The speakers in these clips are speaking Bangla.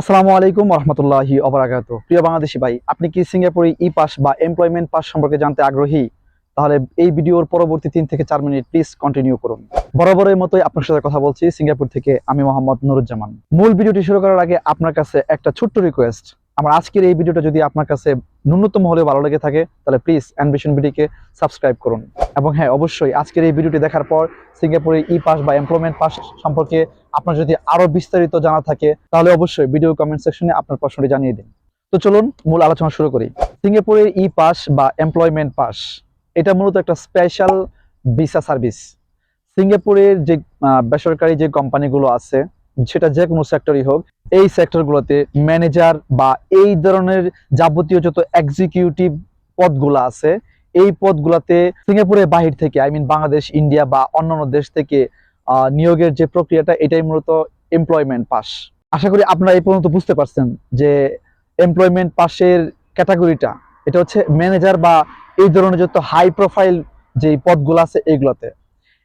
আসসালামু আলাইকুম রহমতুল্লাহি অবরাকাত প্রিয় বাংলাদেশি ভাই, আপনি কি সিঙ্গাপুরে ই পাস বা এমপ্লয়মেন্ট পাস সম্পর্কে জানতে আগ্রহী? তাহলে এই ভিডিওর পরবর্তী তিন থেকে চার মিনিট প্লিজ কন্টিনিউ করুন। বরাবরের মতোই আপনার সাথে কথা বলছি সিঙ্গাপুর থেকে আমি মোহাম্মদ নুরুজ্জামান। মূল ভিডিওটি শুরু করার আগে আপনার কাছে একটা ছোট্ট রিকোয়েস্ট আমার আজকের এই ভিডিওটা যদি আপনার কাছে ন্যূনতম হলেও ভালো লেগে থাকে, তাহলে প্লিজ অ্যাম্বিশন ভিডিওকে সাবস্ক্রাইব করুন। এবং হ্যাঁ অবশ্যই আজকের এই ভিডিওটি দেখার পর সিঙ্গাপুরে ই পাস বা এমপ্লয়মেন্ট পাস সম্পর্কে আপনার যদি আরও বিস্তারিত জানা থাকে, তাহলে অবশ্যই ভিডিও কমেন্ট সেকশনে আপনার প্রশ্নটি জানিয়ে দিন। তো চলুন মূল আলোচনা শুরু করি। সিঙ্গাপুরের ই পাস বা এমপ্লয়মেন্ট পাস এটা মূলত একটা স্পেশাল ভিসা সার্ভিস সিঙ্গাপুরের যে বেসরকারি যে কোম্পানিগুলো আছে, সেটা যে কোনো সেক্টরই হোক, এই সেক্টরগুলোতে ম্যানেজার বা এই ধরনের যাবতীয় যত এক্সিকিউটিভ পদগুলো আছে, এই পদগুলোতে সিঙ্গাপুরের বাহির থেকে আই মিন বাংলাদেশ ইন্ডিয়া বা অন্যান্য দেশ থেকে নিয়োগের যে প্রক্রিয়াটা, এটাই মূলত এমপ্লয়মেন্ট পাস আশা করি আপনারা এই পর্যন্ত বুঝতে পারছেন যে এমপ্লয়মেন্ট পাসের ক্যাটাগরিটা এটা হচ্ছে ম্যানেজার বা এই ধরনের যত হাই প্রোফাইল যে পদগুলো আছে এইগুলোতে।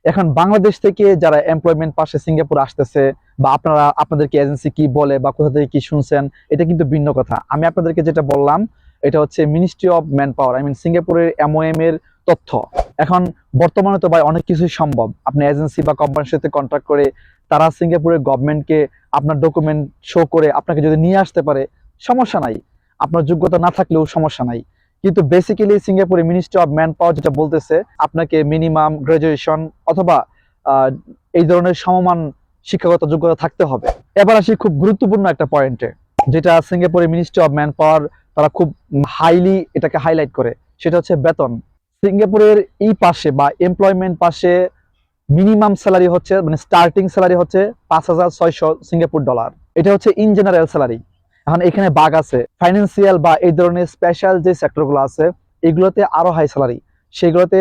এখন বাংলাদেশ থেকে যারা এমপ্লয়মেন্ট পাশে সিঙ্গাপুর আসতেছে বা আপনারা, আপনাদেরকে এজেন্সি কি বলে বা কোথা থেকে কি শুনছেন, এটা কিন্তু ভিন্ন কথা। আমি আপনাদেরকে যেটা বললাম, এটা হচ্ছে ministry of manpower I mean সিঙ্গাপুরের এমওএম এর তথ্য। এখন বর্তমানে তো ভাই অনেক কিছুই সম্ভব। আপনি এজেন্সি বা কোম্পানির সাথে কন্ট্রাক্ট করে তারা সিঙ্গাপুরের গভর্নমেন্টকে আপনার ডকুমেন্ট শো করে আপনাকে যদি নিয়ে আসতে পারে, সমস্যা নাই। আপনার যোগ্যতা না থাকলেও সমস্যা নাই। কিন্তু বেসিক্যালি সিঙ্গাপুরে মিনিস্ট্রি অফ ম্যান পাওয়ার যেটা বলতেছে, আপনাকে মিনিমাম গ্রাজুয়েশন অথবা এই ধরনের সমমান শিক্ষাগত যোগ্যতা থাকতে হবে। এবার আসি খুব গুরুত্বপূর্ণ একটা পয়েন্টে যেটা সিঙ্গাপুরের মিনিস্ট্রি অফ ম্যান পাওয়ার তারা খুব হাইলি এটাকে হাইলাইট করে। সেটা হচ্ছে বেতন। সিঙ্গাপুরের এই পাশে বা এমপ্লয়মেন্ট পাশে মিনিমাম স্যালারি হচ্ছে মানে স্টার্টিং স্যালারি হচ্ছে পাঁচ হাজার ছয়শো সিঙ্গাপুর ডলার এটা হচ্ছে ইন জেনারেল স্যালারি এখন এখানে বাঘ আছে। ফাইন্যান্সিয়াল বা এই ধরনের স্পেশাল যে সেক্টরগুলো আছে, এগুলোতে আরও হাই স্যালারি সেগুলোতে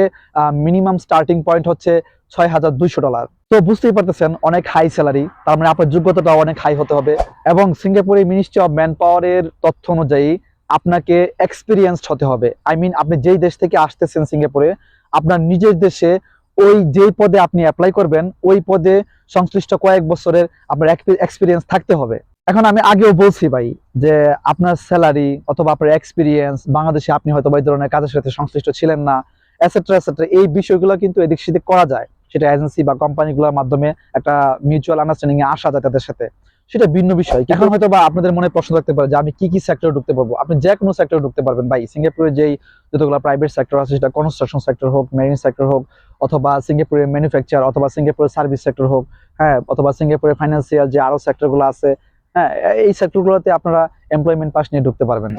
মিনিমাম স্টার্টিং পয়েন্ট হচ্ছে ছয় হাজার দুইশো ডলার তো বুঝতেই পারতেছেন, অনেক হাই স্যালারি তার মানে আপনার যোগ্যতাটা অনেক হাই হতে হবে। এবং সিঙ্গাপুরের মিনিস্ট্রি অফ ম্যান পাওয়ারের তথ্য অনুযায়ী আপনাকে এক্সপিরিয়েন্সড হতে হবে। আই মিন আপনি যেই দেশ থেকে আসতেছেন সিঙ্গাপুরে আপনার নিজের দেশে ওই যেই পদে আপনি অ্যাপ্লাই করবেন, ওই পদে সংশ্লিষ্ট কয়েক বছরের আপনার এক্সপিরিয়েন্স থাকতে হবে। এখন আমি আগেও বলছি ভাই, যে আপনার স্যালারি অথবা আপনার এক্সপিরিয়েন্স বাংলাদেশে আপনি হয়তো এই ধরনের কাজের সাথে সংশ্লিষ্ট ছিলেন না এসেট্রা এসেট্রা এই বিষয়গুলো কিন্তু এদিক সেদিক করা যায়। সেটা এজেন্সি বা কোম্পানিগুলোর মাধ্যমে একটা মিউচুয়াল আন্ডারস্ট্যান্ডিং এ আসা যায় তাদের সাথে। সেটা ভিন্ন বিষয়। এখন হয়তো বা আপনাদের মনে প্রশ্ন থাকতে পারে যে আমি কি কি সেক্টরে ঢুকতে পারব? আপনি যে কোনো সেক্টরে ঢুকতে পারবেন। ভাই সিঙ্গাপুরের যেই যতগুলো প্রাইভেট সেক্টর আছে, সেটা কনস্ট্রাকশন সেক্টর হোক মেরিন সেক্টর হোক, অথবা সিঙ্গাপুরের ম্যানুফ্যাকচার অথবা সিঙ্গাপুরের সার্ভিস সেক্টর হোক হ্যাঁ অথবা সিঙ্গাপুরের ফাইন্যান্সিয়াল যে আরও সেক্টরগুলো আছে হ্যাঁ এই সেক্টরগুলোতে আপনারা এমপ্লয়মেন্ট পাস নিয়ে ঢুকতে পারবেন।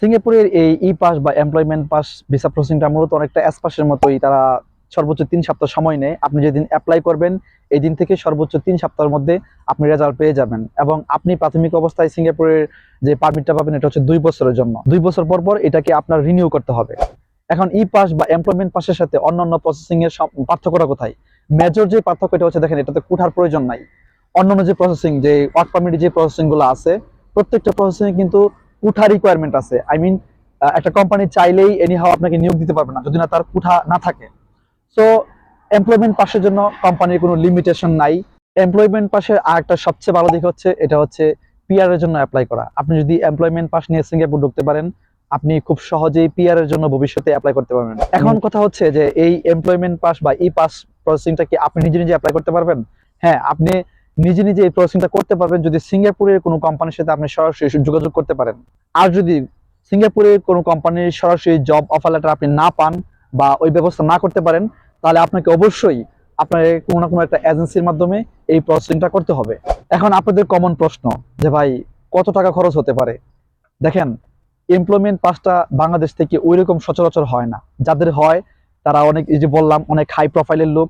সিঙ্গাপুরের এই ই পাস বা এমপ্লয়মেন্ট পাস ভিসা প্রসেসিংটা মূলত অনেকটা এস পাসের মতোই তারা সর্বোচ্চ তিন সপ্তাহ সময় নেয়। আপনি যেদিন অ্যাপ্লাই করবেন, এই দিন থেকে সর্বোচ্চ তিন সপ্তাহের মধ্যে আপনি রেজাল্ট পেয়ে যাবেন। এবং আপনি প্রাথমিক অবস্থায় সিঙ্গাপুরের যে পারমিটটা পাবেন, এটা হচ্ছে দুই বছরের জন্য। দুই বছর পর পর এটাকে আপনার রিনিউ করতে হবে। এখন ই পাস বা এমপ্লয়মেন্ট পাসের সাথে অন্যান্য প্রসেসিং এর পার্থক্যটা কোথায়? মেজর যে পার্থক্য, এটা হচ্ছে দেখেন, এটাতে কুঠার প্রয়োজন নাই। অন্যান্য যে প্রসেসিং যে ওয়ার্ক পারমিট যে প্রসেসিংগুলো আছে, প্রত্যেকটা প্রসেসিং কিন্তু কুঠা রিকোয়ারমেন্ট আছে। আই মিন একটা কোম্পানি চাইলেই এনিহাও আপনাকে নিয়োগ দিতে পারবে না, যদি না তার কুঠা না থাকে। সো এমপ্লয়মেন্ট পাসের জন্য কোম্পানির কোনো লিমিটেশন নাই। এমপ্লয়মেন্ট পাসের আর একটা সবচেয়ে ভালো দিক হচ্ছে, এটা হচ্ছে পিআর জন্য অ্যাপ্লাই করা। আপনি যদি এমপ্লয়মেন্ট পাস নিয়ে সিঙ্গাপুর ঢুকতে পারেন, আপনি খুব সহজেই পিআর জন্য ভবিষ্যতে অ্যাপ্লাই করতে পারবেন। এখন কথা হচ্ছে যে, এই এমপ্লয়মেন্ট পাস বা ই পাস প্রসেসিংটা কি আপনি নিজে নিজে অ্যাপ্লাই করতে পারবেন? হ্যাঁ আপনি নিজে নিজে এই প্রসেসিংটা করতে পারবেন যদি সিঙ্গাপুরের কোনো কোম্পানির সাথে আপনি সরাসরি যোগাযোগ করতে পারেন। আর যদি সিঙ্গাপুরের কোনো কোম্পানির সরাসরি জব অফার লেটার আপনি না পান বা ওই ব্যবস্থা না করতে পারেন, তাহলে আপনাকে অবশ্যই আপনার কোনো না কোনো একটা এজেন্সির মাধ্যমে এই প্রসেসিংটা করতে হবে। এখন আপনাদের কমন প্রশ্ন যে ভাই, কত টাকা খরচ হতে পারে? দেখেন এমপ্লয়মেন্ট পাসটা বাংলাদেশ থেকে ওই রকম সচরাচর হয় না। যাদের হয়, তারা অনেক, এই যে বললাম, অনেক হাই প্রোফাইলের লোক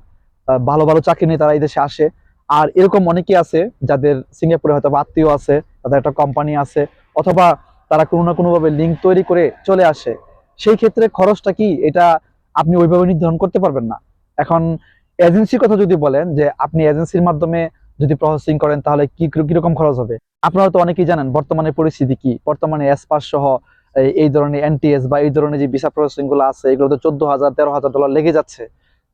ভালো ভালো চাকরি নিয়ে তারা এই দেশে আসে। আর এরকম অনেকেই আছে, যাদের সিঙ্গাপুরে হয়তো আত্মীয় আছে, তাদের একটা কোম্পানি আছে, অথবা তারা কোনো না কোনোভাবে লিঙ্ক তৈরি করে চলে আসে। সেই ক্ষেত্রে খরচটা কি? এটা আপনি ওইভাবে নির্ধারণ করতে পারবেন না। এখন এজেন্সির কথা যদি বলেন যে আপনি এজেন্সির মাধ্যমে যদি প্রসেসিং করেন তাহলে কি, কীরকম খরচ হবে? আপনারা তো অনেকেই জানেন বর্তমানে পরিস্থিতি কি। বর্তমানে এস পাস সহ এই- ধরনের এনটিএস বা এই ধরনের যে ভিসা প্রসেসিংগুলো আছে, এগুলো তো চোদ্দ হাজার, তেরো হাজার ডলার লেগে যাচ্ছে।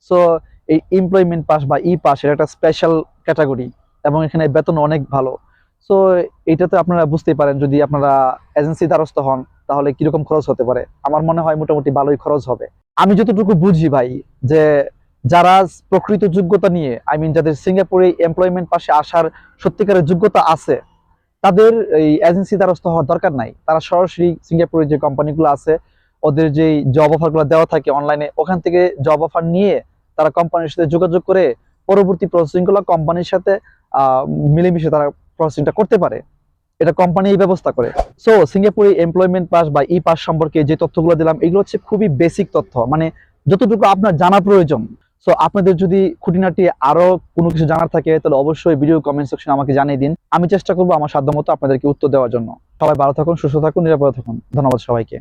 সো এই এমপ্লয়মেন্ট পাস বা ই পাস এটা একটা স্পেশাল ক্যাটাগরি এবং এখানে বেতন অনেক ভালো। সো এইটাতে আপনারা বুঝতেই পারেন যদি আপনারা এজেন্সি দ্বারস্থ হন তাহলে কীরকম খরচ হতে পারে। আমার মনে হয় মোটামুটি ভালোই খরচ হবে। আমি যতটুকু বুঝি ভাই, যে যারা প্রকৃত যোগ্যতা নিয়ে আই মিন যাদের সিঙ্গাপুরে এমপ্লয়মেন্ট পাশে আসার সত্যিকারের যোগ্যতা আছে, তাদের এই এজেন্সি দ্বারস্থ হওয়ার দরকার নাই। তারা সরাসরি সিঙ্গাপুরের যে কোম্পানিগুলো আছে, ওদের যে জব অফারগুলো দেওয়া থাকে অনলাইনে ওখান থেকে জব অফার নিয়ে তারা কোম্পানির সাথে যোগাযোগ করে পরবর্তী প্রসেসিংগুলো কোম্পানির সাথে মিলেমিশে তারা প্রসেসিংটা করতে পারে। এটা কোম্পানি এই ব্যবস্থা করে। সো সিঙ্গাপুরে এমপ্লয়মেন্ট পাস বা ই পাস সম্পর্কে যে তথ্যগুলো দিলাম, এগুলো হচ্ছে খুবই বেসিক তথ্য। মানে যতটুকু আপনার জানা প্রয়োজন। সো আপনাদের যদি খুঁটিনাটি আরও কোনো কিছু জানার থাকে, তাহলে অবশ্যই ভিডিও কমেন্ট সেকশনে আমাকে জানিয়ে দিন। আমি চেষ্টা করব আমার সাধ্যমতো আপনাদেরকে উত্তর দেওয়ার জন্য। সবাই ভালো থাকুন, সুস্থ থাকুন, নিরাপদে থাকুন। ধন্যবাদ সবাইকে।